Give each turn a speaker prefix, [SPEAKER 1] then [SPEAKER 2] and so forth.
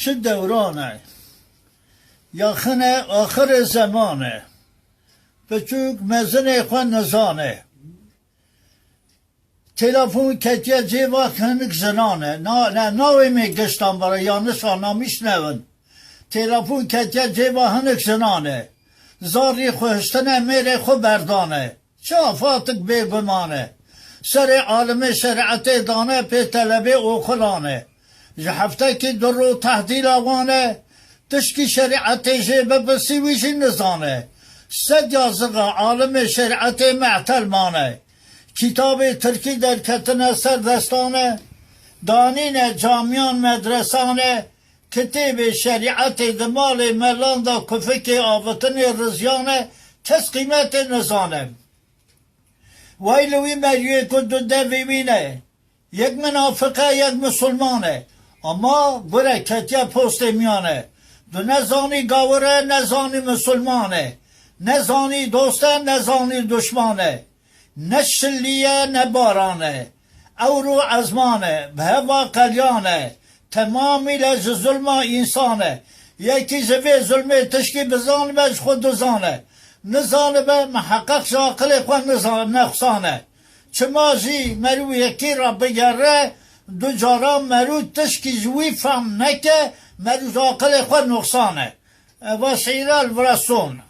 [SPEAKER 1] چه دورانه؟ یاخن آخر زمانه. بچوک مزن خوان نزانه. تلفون کتیه جیوا کنک زنانه. نا نه ناوی می گشتم برای یانش آنا میشنون تلفون کتیه جیوا هنک زنانه. زاری خوشتنه میره خو بردانه. چه آفاتک بی گمانه. سر عالم شریعت دانه پی طلبه او خلانه. جهفته که در رو تحدیل آوانه تشکی شریعت جیبه بسی ویشی نزانه. صد یازقه عالم شریعت معتل مانه. کتاب ترکی در کتن سر دستانه دانین جامیان مدرسانه. کتاب شریعت دمال ملان دا کفک آوتن رزیانه کس قیمت نزانه. ویلوی مریوی کد دوی وینه. یک منافقه یک مسلمانه. اما بره کتیا پست میانه. دو نزانی گاوره نزانی مسلمانه. نزانی دوسته نزانی دشمانه. نه شلیه نه بارانه. او رو ازمانه به هوا قلیانه. تمامی لج ظلم انسانه. یکی زوی ظلم تشکی بزان بج خود زانه نزانه به محقق شاقل خود نقصانه. چما جی مرو یکی را بگره دو جارا مرو تشکی جوی فهم نکه مرو شاقل خود نقصانه و سیرال ورسون